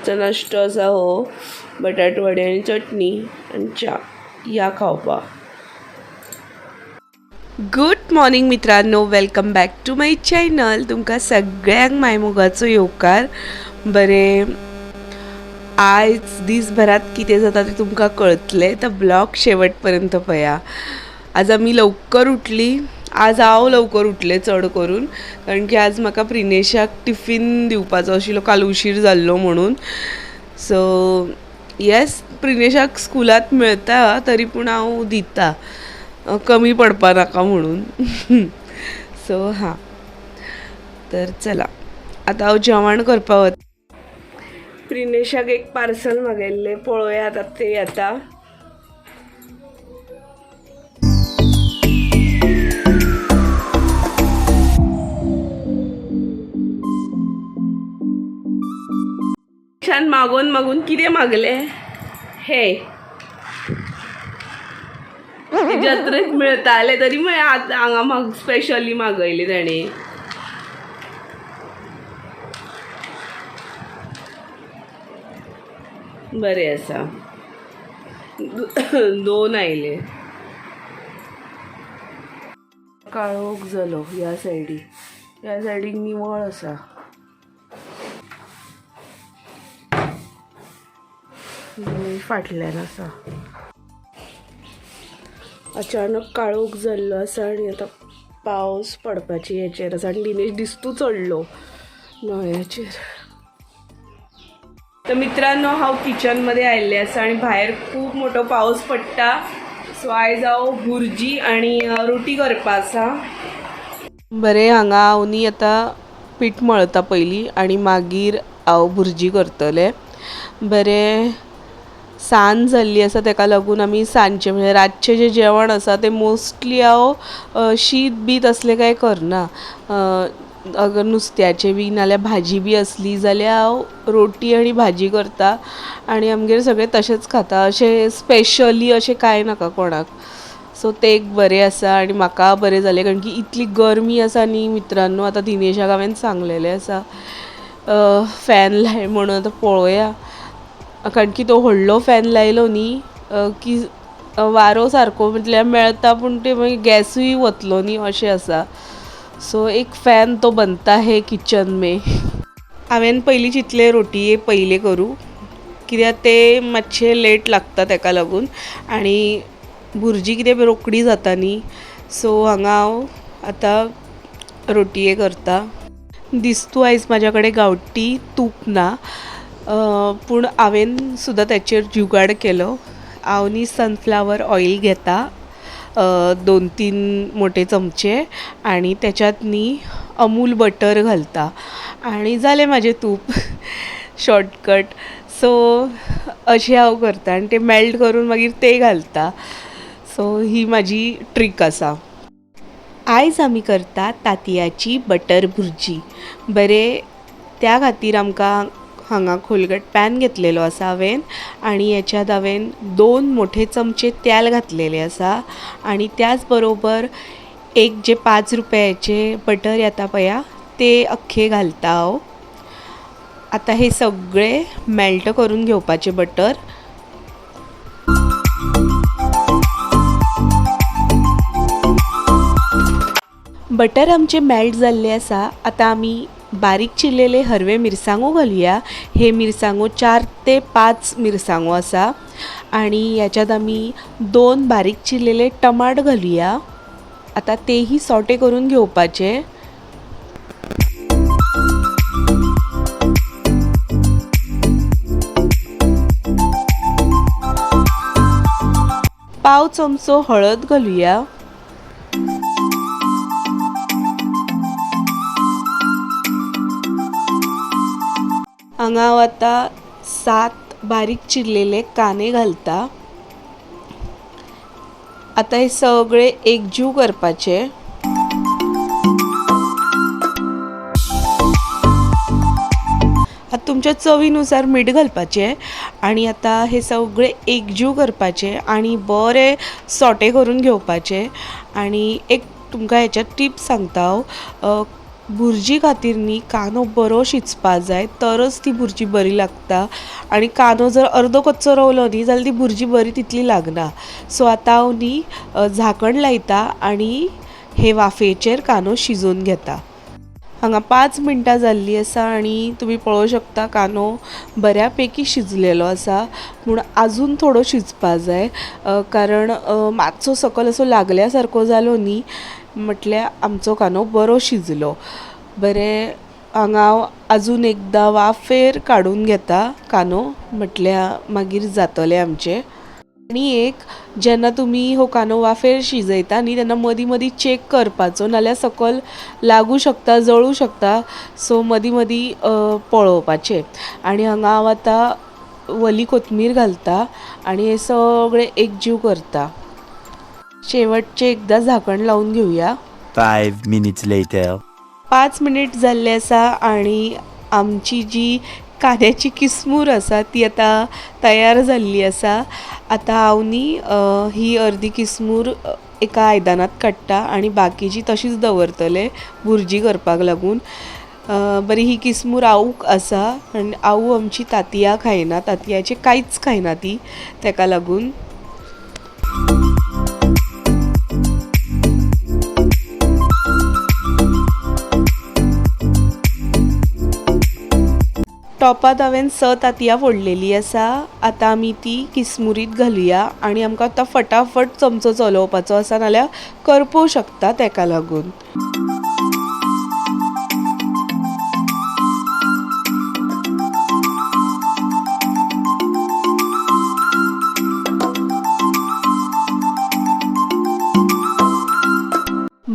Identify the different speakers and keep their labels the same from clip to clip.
Speaker 1: रातचो नाश्तो आसा हो. बटाट वडे आनी चटणी आनी च्या या खावपाक गुड मॉर्निंग मित्रांनो welcome back to my channel तुमकां सगळ्यांक मायमोगाचो येवकार. बरें आयज दिसभरात कितें जाता तें तुमकां कळतलें. तर ब्लॉग शेवट पर्यंत पया. आज आमी लवकर उठली. आज हांव लवकर उठलें चड करून. कारण की आज म्हाका प्रिनेशाक टिफीन दिवपाचो आशिल्लो काल उशीर जाल्लो म्हणून. सो येस प्रिनेशाक स्कुलांत मेळटा तरी पूण हांव दिता. कमी पडपा नाका म्हणून. सो हां. तर चला. आतां हांव जेवण करपा वता प्रिनेशाक एक पार्सल मागयल्लें पळोवया आतां तें येता छान मागून मागून कितें मागलें? हे. जत्रेत मिळताले तरी मग आत- हांगा म्हाका स्पेशली मागयले ताणें बरें आसा दोन आयले. काळोख जालो ह्या सायडीक ह्या सायडीक निवळ आसा फाटल्यान आसा अचानक काळोख जाल्लो आसा आनी आतां पावस पडपाची हेचेर आसा आनी दिनेश दिसतू चडलो नळ्याचेर तर मित्रांनो हांव किचनमध्ये आयिल्लें आसा आनी भायर खूब मोठो पावस पडटा सो आयज हांव भुर्जी आनी रोटी करपा आसा बरें हांगा हांव न्ही आतां पीठ मळता पयलीं आनी मागीर हांव भुर्जी करतलें. बरें सांज जाल्ली आसा ताका लागून आमी सांजचें म्हणजे रातचें जें जेवण आसा तें मोस्टली हांव शीत बीत असलें कांय करना. अगर नुस्त्याचें बी नाल्यार भाजी बी असली जाल्यार हांव रोटी आनी भाजी करता. आनी आमगेर सगळें तशेंच खाता. अशें स्पेशली अशें कांय नाका कोणाक. सो तें एक बरें आसा आनी म्हाका बरें जालें. कारण की इतली गरमी आसा न्ही मित्रांनो आतां दिनेशाक हांवें सांगलेलें आसा. फॅन लाय म्हणून आतां पळोवया कारण की तो व्हडलो फॅन लायलो न्ही की वारो सारको म्हटल्यार मेळटा पूण ते मागीर गॅसूय वतलो न्ही अशें आसा. सो एक फॅन तो बनता हे किचन मे. हांवें पयलीं चिंतलें रोटी पयले करूं. कित्याक ते मातशें लेट लागता ताका लागून. आनी भुर्जी कितें रोखडी जाता न्ही सो हांगा हांव आतां रोटये करता. दिसतू आयज म्हाज्या कडेन गांवठी तूप ना. पूण हांवें सुद्दां ताचेर जुगाड केलो. हांव न्ही सनफ्लावर ऑयल घेता दोन तीन मोठे चमचे आनी त्याच्यात न्ही अमूल बटर घालता. आनी जालें म्हाजें तूप. शॉर्टकट सो अशें हांव करता आनी तें मेल्ट करून मागीर तें घालता. सो ही म्हाजी ट्रीक आसा आयज आमी करता तांतयाची बटर भुर्जी. बरें त्या खातीर आमकां हांगा खोलगट पॅन घेतलेलो आसा हांवें आनी हेच्यात हांवें दोन मोठे चमचे तेल घातलेले आसा. आनी त्याच बरोबर एक जे पांच रुपयाचे बटर येता पळया ते अख्खे घालता हो. हांव आतां हे सगळे मेल्ट करून घेवपाचे बटर. बटर आमचे मेल्ट जाल्ले आसा. आतां आमी बारीक चिरलेले हरवे मिरसांगो घालुया. हे मिरसांगो चार ते पांच मिरसांगो आसा आनी याच्यात आमी दोन बारीक चिरलेले टमाट घालुया. आतां तेही सॉटे करून घेवपाचे पाव चमचो हळद घालुया. हांगा हांव आतां सात बारीक चिरलेले कांदे घालता. आतां हे सगळे एकजीव करपाचे. आतां तुमच्या चवीनुसार मीठ घालपाचें आनी आतां हे सगळे एकजीव करपाचे आनी बरें सोटे करून घेवपाचे. आनी एक तुमकां हेच्या टिप्स सांगता हांव भुर्जी खातीर न्ही कांदो बरो शिजपा जाय तरच ती भुर्जी बरी लागता. आनी कांदो जर अर्दो कच्चो रवलो न्ही जाल्यार ती भुर्जी बरी तितली लागना. सो आतां हांव न्ही झांकण लायता आनी हे वाफेचेर कांदो शिजोवन घेता. हांगा पांच मिनटां जाल्लीं आसा आनी तुमी पळोवंक शकता कांदो बऱ्या पैकी शिजलेलो आसा. पूण आजून थोडो शिजपा जाय. कारण मातसो सकयल असो लागल्या सारको जालो न्ही म्हटल्यार आमचो कांदो बरो शिजलो. बरें हांगा हांव आजून एकदां वाफेर काडून घेता कांदो म्हटल्यार मागीर जातलें आमचें. आनी एक जेन्ना तुमी हो कांदो वाफेर शिजयता न्ही तेन्ना मदीं मदीं चेक करपाचो नाल्यार सकयल लागू शकता जळूं शकता सो मदीं मदीं पळोवपाचें. आनी हांगा हांव आतां वली कोथमीर घालता आनी हे सगळें एकजीव करता. शेवटचें एकदां झाकण लावून घेवया
Speaker 2: Five minutes later.
Speaker 1: पांच मिनीट जाल्ले आसा आनी आमची जी कांद्याची किसमूर आसा ती आतां तयार जाल्ली आसा आतां अ, ही अर्दी किसमूर अ, एका आयदनांत काडटा आनी बाकीची तशीच दवरतले भुर्जी करपाक लागून. अ, बरी ही किसमूर आवूक आसा आनी आवू आमची तांतयां खायना तांतयाचें कांयच खायना ती ताका लागून. टॉपात हांवें स तांतयां फोडलेली आसा. आतां आमी ती किसमुरीत घालुया आनी आमकां आतां फटाफट चमचो चलोवपाचो आसा नाल्यार करपू शकता ताका लागून.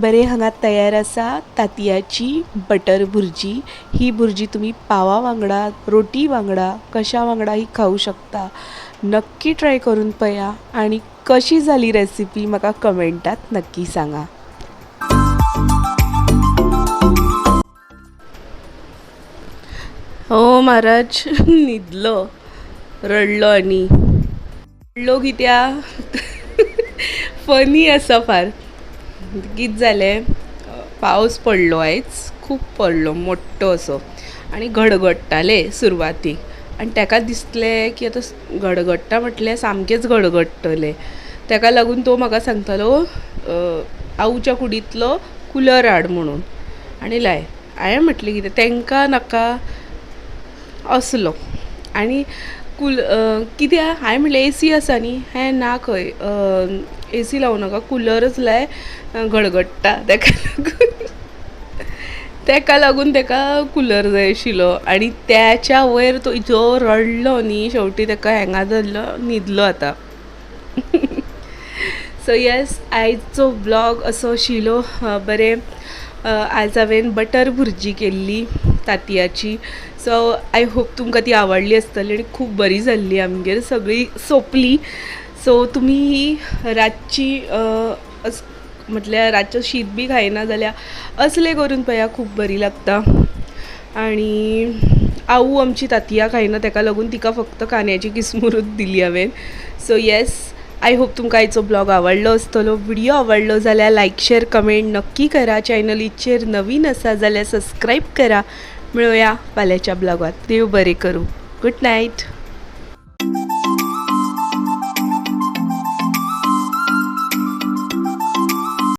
Speaker 1: बरें हांगा तयार आसा तांतयाची बटर भुर्जी. ही भुर्जी तुमी पावा वांगडा रोटी वांगडा कशा वांगडाही खावं शकता. नक्की ट्राय करून पया आनी कशी जाली रेसिपी म्हाका कमेंटात नक्की सांगा. हो महाराज न्हिदलो रडलो आनी रडलो कित्या? फनी आसा फार. कित जालें पावस पडलो आयज खूब पडलो मोठ्ठो असो. आनी गडगडटाले सुरवातीक आनी ताका दिसलें की आतां गडगडटा म्हटल्यार सामकेंच गडगडटलें ताका लागून तो म्हाका सांगतालो हो, आऊच्या आवच्या कुडींतलो कुलर हाड म्हणून. आनी लाय हांवें म्हटलें कितें तांकां नाका असलो. आनी कूल कित्या कित्याक हांवें म्हणलें ए सी आसा न्ही हें ना खंय ए सी लावू नाका. कुलरच लाय गडगडटा ताका लागून ताका लागून ताका कुलर जाय आशिल्लो आनी त्याच्या वयर तो जो रडलो न्ही शेवटी तेका हँगा धरलो न्हिदलो आतां. सो येस आयचो ब्लॉग असो आशिल्लो बरें. आज हांवें बटर भुर्जी केल्ली तांतयाची. सो आय होप तुमकां ती आवडली आसतली आनी खूब बरी जाल्ली आमगेर. सगळी सोंपली. सो तुमी ही रातची म्हटल्या अस म्हटल्यार रातचो शीत बी खायना जाल्यार असले करून पळया खूब बरी लागता. आनी आऊ आमची तांतयां खायना ताका लागून तिका फक्त कांद्याची किसमुरूच दिली हांवें सो येस आय होप तुमकां आयचो ब्लॉग आवडलो आसतलो व्हिडिओ आवडलो जाल्यार लायक शेअर कमेंट नक्की करा. चॅनलीचेर नवीन आसा जाल्यार सबस्क्राईब करा. मिळूया फाल्यांच्या ब्लॉगात. देव बरें करूं. Good night